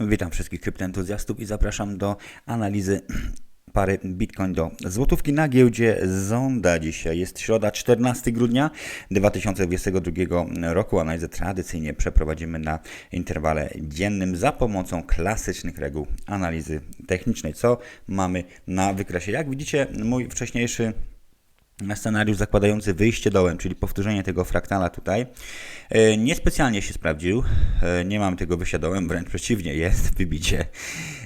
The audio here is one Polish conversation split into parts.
Witam wszystkich kryptoentuzjastów i zapraszam do analizy pary Bitcoin do złotówki na giełdzie Zonda. Dzisiaj jest środa 14 grudnia 2022 roku. Analizę tradycyjnie przeprowadzimy na interwale dziennym za pomocą klasycznych reguł analizy technicznej. Co mamy na wykresie? Jak widzicie, mój wcześniejszy scenariusz zakładający wyjście dołem, czyli powtórzenie tego fraktala tutaj, e, niespecjalnie się sprawdził. E, Nie mam tego wyjścia dołem, wręcz przeciwnie, jest wybicie,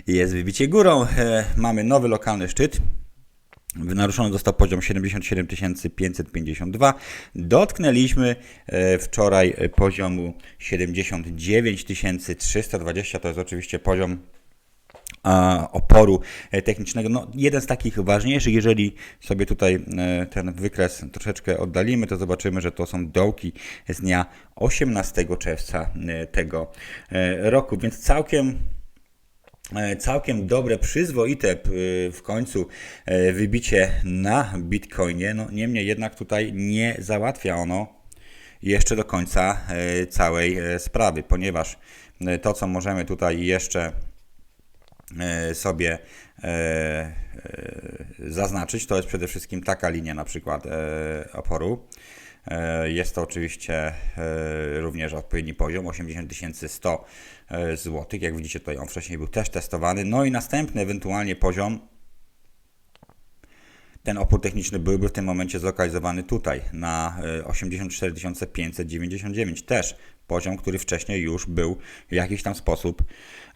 jest wybicie górą. E, Mamy nowy lokalny szczyt. Naruszony został poziom 77 552. Dotknęliśmy wczoraj poziomu 79 320. To jest oczywiście poziom oporu e, technicznego. No, jeden z takich ważniejszych, jeżeli sobie tutaj e, ten wykres troszeczkę oddalimy, to zobaczymy, że to są dołki z dnia 18 czerwca e, tego roku, więc całkiem całkiem dobre, przyzwoite w końcu wybicie na Bitcoinie. No, niemniej jednak tutaj nie załatwia ono jeszcze do końca całej sprawy, ponieważ to, co możemy tutaj jeszcze sobie e, e, zaznaczyć, to jest przede wszystkim taka linia na przykład e, oporu. E, Jest to oczywiście e, również odpowiedni poziom 80 100 zł. Jak widzicie tutaj on wcześniej był też testowany. No i następny ewentualnie poziom ten opór techniczny byłby w tym momencie zlokalizowany tutaj na e, 84 599. Też poziom, który wcześniej już był w jakiś tam sposób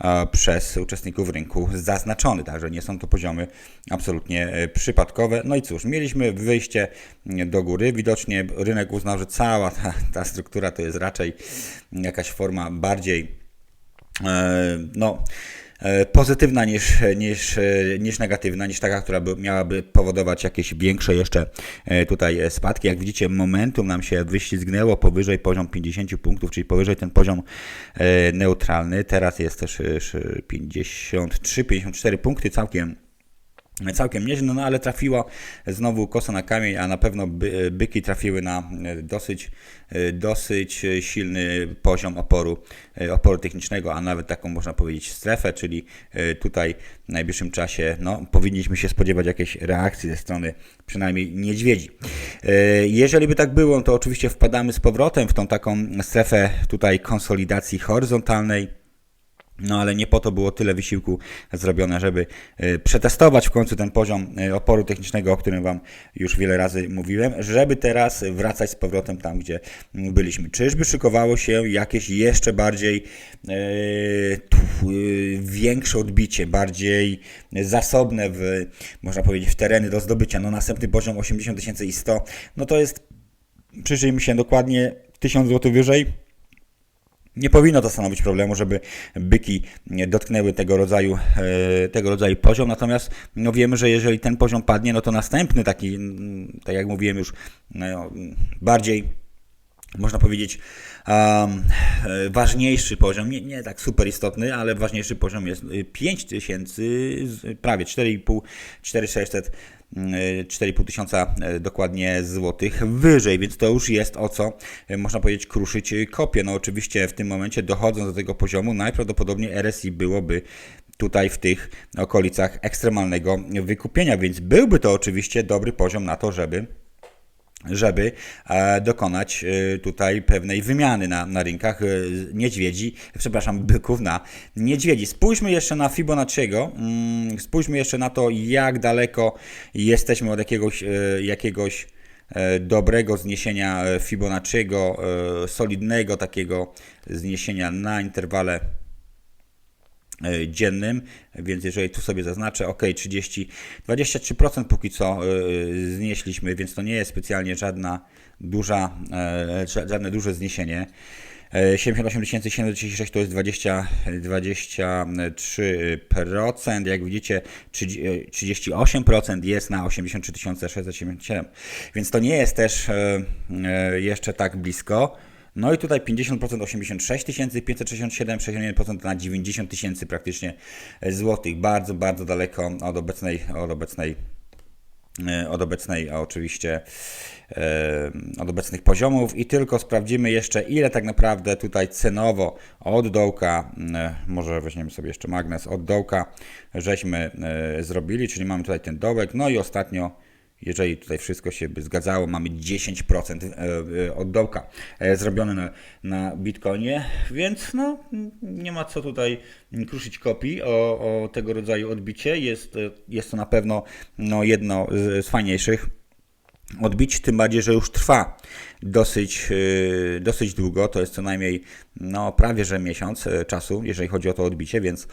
e, przez uczestników rynku zaznaczony. Także nie są to poziomy absolutnie e, przypadkowe. No i cóż, mieliśmy wyjście do góry. Widocznie rynek uznał, że cała ta, ta struktura to jest raczej jakaś forma bardziej e, no, e, pozytywna niż, niż, e, niż negatywna, niż taka, która by, miałaby powodować jakieś większe jeszcze e, tutaj e, spadki. Jak widzicie, momentum nam się wyślizgnęło powyżej poziom 50 punktów, czyli powyżej ten poziom e, neutralny. Teraz jest też e, sz- 53-54 punkty, całkiem Całkiem nieźle, no ale trafiło znowu kosa na kamień, a na pewno by, byki trafiły na e, dosyć, e, dosyć silny poziom oporu, e, oporu technicznego, a nawet taką można powiedzieć strefę, czyli tutaj w najbliższym czasie no, powinniśmy się spodziewać jakiejś reakcji ze strony przynajmniej niedźwiedzi. Jeżeli by tak było, to oczywiście wpadamy z powrotem w tą taką strefę tutaj konsolidacji horyzontalnej. No ale nie po to było tyle wysiłku zrobione, żeby e, przetestować w końcu ten poziom e, oporu technicznego, o którym Wam już wiele razy mówiłem, żeby teraz wracać z powrotem tam, gdzie mm, byliśmy. Czyżby szykowało się jakieś jeszcze bardziej e, większe odbicie, bardziej zasobne w, można powiedzieć, w tereny do zdobycia. No następny poziom 80 tysięcy i 100, no to jest, przyjrzyjmy się dokładnie, 1000 zł wyżej, nie powinno to stanowić problemu, żeby byki dotknęły tego rodzaju, e, tego rodzaju poziom, natomiast no wiemy, że jeżeli ten poziom padnie, no to następny taki, tak jak mówiłem już, no, bardziej można powiedzieć, um, ważniejszy poziom, nie, nie tak super istotny, ale ważniejszy poziom jest y, 5000, z- prawie 4,5, 4600, mm, y, 4,5 tysiąca e, dokładnie złotych wyżej, więc to już jest o co, e, można powiedzieć, kruszyć y, kopię. No oczywiście w tym momencie dochodząc do tego poziomu, najprawdopodobniej RSI byłoby tutaj w tych okolicach ekstremalnego wykupienia, więc byłby to oczywiście dobry poziom na to, żeby żeby e, dokonać e, tutaj pewnej wymiany na, na rynkach e, niedźwiedzi, przepraszam, byków na niedźwiedzi. Spójrzmy jeszcze na Fibonacciego, mm, spójrzmy jeszcze na to, jak daleko jesteśmy od jakiegoś, jakiegoś dobrego zniesienia Fibonacciego, solidnego takiego zniesienia na interwale dziennym, więc jeżeli tu sobie zaznaczę, ok, 30, 23% póki co e, znieśliśmy, więc to nie jest specjalnie żadna duża, e, ża- żadne duże zniesienie. E, 78 736 to jest 20, 23%, jak widzicie 30, e, 38% jest na 83 677, więc to nie jest też e, e, jeszcze tak blisko. No i tutaj 50% 86 567, 61% na 90 tysięcy praktycznie złotych. Bardzo, bardzo daleko od obecnej, od obecnej e, od obecnej, oczywiście e, od obecnych poziomów i tylko sprawdzimy jeszcze ile tak naprawdę tutaj cenowo od dołka, e, może weźmiemy sobie jeszcze magnes, od dołka żeśmy e, zrobili, czyli mamy tutaj ten dołek, no i ostatnio jeżeli tutaj wszystko się by zgadzało, mamy 10% e, e, od dołka zrobione na, na Bitcoinie, więc no, nie ma co tutaj kruszyć kopii o, o tego rodzaju odbicie. Jest, e, jest to na pewno no, jedno z, z fajniejszych odbić, tym bardziej, że już trwa dosyć, e, dosyć długo, to jest co najmniej no, prawie że miesiąc e, czasu, jeżeli chodzi o to odbicie, więc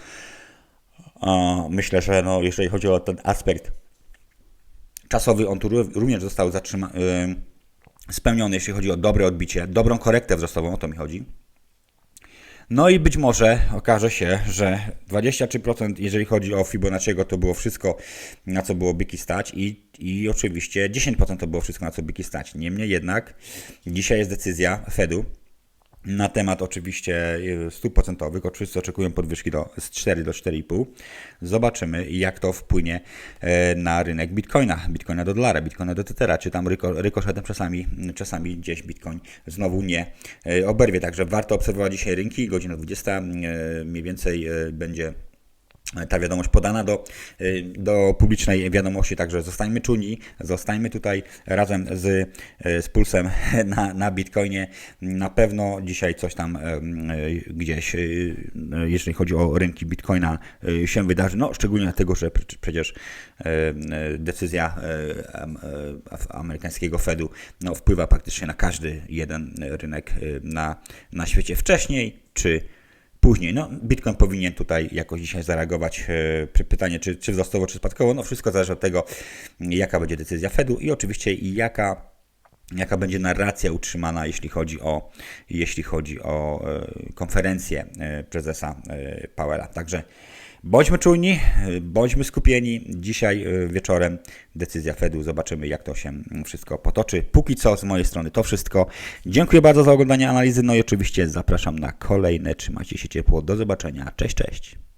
a, myślę, że no, jeżeli chodzi o ten aspekt czasowy, on tu ró- również został zatrzyma- y, spełniony, jeśli chodzi o dobre odbicie, dobrą korektę wzrostową, o to mi chodzi. No i być może okaże się, że 23%, jeżeli chodzi o Fibonacciego, to było wszystko, na co było byki stać i, i oczywiście 10% to było wszystko, na co byki stać. Niemniej jednak dzisiaj jest decyzja Fedu, na temat oczywiście y, stóp procentowych. Oczywiście oczekują podwyżki do, z 4 do 4,5. Zobaczymy, jak to wpłynie e, na rynek bitcoina. Bitcoina do dolara, bitcoina do tetera, czy tam ryko, rykoszetem czasami, czasami gdzieś bitcoin znowu nie e, oberwie. Także warto obserwować dzisiaj rynki. Godzina 20 e, mniej więcej będzie ta wiadomość podana do, y, do publicznej wiadomości, także zostańmy czujni, zostańmy tutaj razem z, y, z pulsem na, na Bitcoinie. Na pewno dzisiaj coś tam y, gdzieś, jeżeli chodzi o rynki Bitcoina, się wydarzy. No, szczególnie dlatego, że pr- przecież decyzja am- amerykańskiego Fedu no, wpływa praktycznie na każdy jeden rynek na, na świecie wcześniej czy Później, no, Bitcoin powinien tutaj jakoś dzisiaj zareagować. e, Py- Pytanie, czy, czy wzrostowo, czy spadkowo. No, wszystko zależy od tego, jaka będzie decyzja Fedu i oczywiście jaka, jaka będzie narracja utrzymana, jeśli chodzi o, jeśli chodzi o e, konferencję e, prezesa Powella. Także bądźmy czujni, bądźmy skupieni. Dzisiaj e, wieczorem decyzja Fedu. Zobaczymy, jak to się wszystko potoczy. Póki co z mojej strony to wszystko. Dziękuję bardzo za oglądanie analizy. No i oczywiście zapraszam na kolejne. Trzymajcie się ciepło. Do zobaczenia. Cześć, cześć.